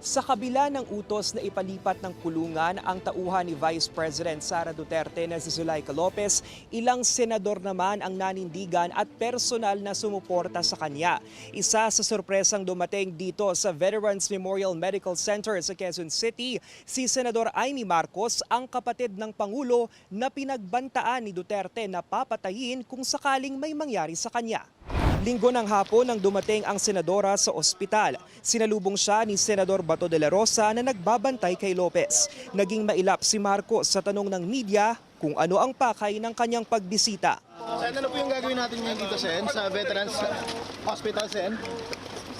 Sa kabila ng utos na ipalipat ng kulungan ang tauhan ni Vice President Sara Duterte na si Zulayca Lopez, ilang senador naman ang nanindigan at personal na sumuporta sa kanya. Isa sa sorpresang dumating dito sa Veterans Memorial Medical Center sa Quezon City, si Senador Amy Marcos, ang kapatid ng Pangulo na pinagbantaan ni Duterte na papatayin kung sakaling may mangyari sa kanya. Linggo ng hapon nang dumating ang senadora sa ospital. Sinalubong siya ni Senador Bato de la Rosa na nagbabantay kay Lopez. Naging mailap si Marcos sa tanong ng media kung ano ang pakay ng kanyang pagbisita. Sen, ano po yung gagawin natin ngayon dito, Sen, sa Veterans Hospital, Sen?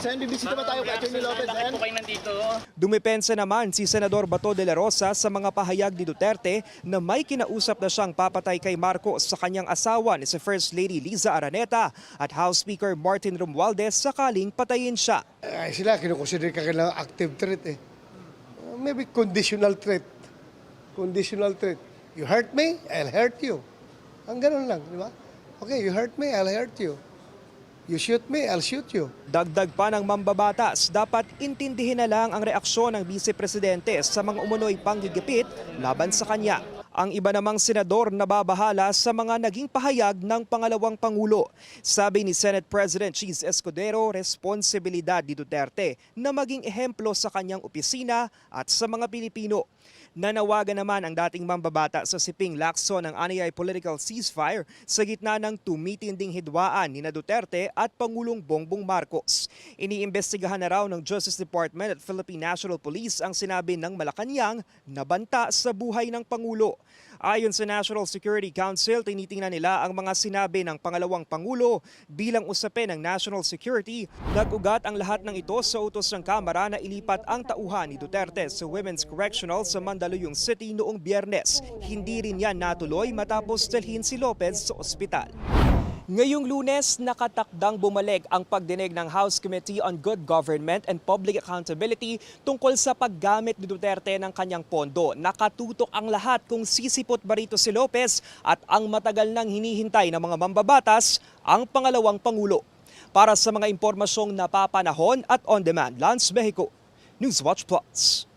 Sen, bibisita ba tayo kay Atty. Lopez, Sen? kayo nandito. Dumipensa naman si Senador Bato de la Rosa sa mga pahayag ni Duterte na may kinausap na siyang papatay kay Marcos sa kanyang asawa ni si First Lady Liza Araneta at House Speaker Martin Romualdez sakaling patayin siya. Ay, sila, kinukonsider ka kailangan active threat eh. Uh, maybe conditional threat. Conditional threat. You hurt me, I'll hurt you. Ang ganun lang, di ba? Okay, you hurt me, I'll hurt you. You shoot me, I'll shoot you. Dagdag pa ng mambabatas, dapat intindihin na lang ang reaksyon ng Vice Presidente sa mga umunoy panggigipit laban sa kanya. Ang iba namang senador nababahala sa mga naging pahayag ng pangalawang Pangulo. Sabi ni Senate President Cheese Escudero, responsibilidad ni Duterte na maging ehemplo sa kanyang opisina at sa mga Pilipino. Nanawagan naman ang dating mambabata sa Siping Lacson ng Anayay political ceasefire sa gitna ng tumitinding hidwaan ni Duterte at Pangulong Bongbong Marcos. Iniimbestigahan na raw ng Justice Department at Philippine National Police ang sinabi ng Malacanang na banta sa buhay ng Pangulo. Ayon sa National Security Council, tinitingnan nila ang mga sinabi ng pangalawang Pangulo bilang usapin ng national security. Nag-ugat ang lahat ng ito sa utos ng Kamara na ilipat ang tauhan ni Duterte sa Women's Correctional sa Mandaluyong City noong biyernes. Hindi rin yan natuloy matapos dalhin si Lopez sa ospital. Ngayong lunes, nakatakdang bumalik ang pagdinig ng House Committee on Good Government and Public Accountability tungkol sa paggamit ni Duterte ng kanyang pondo. Nakatutok ang lahat kung sisipot ba rito si Lopez at ang matagal nang hinihintay ng mga mambabatas, ang pangalawang Pangulo. Para sa mga impormasyong napapanahon at on-demand, Lance Mexico, Newswatch Plus.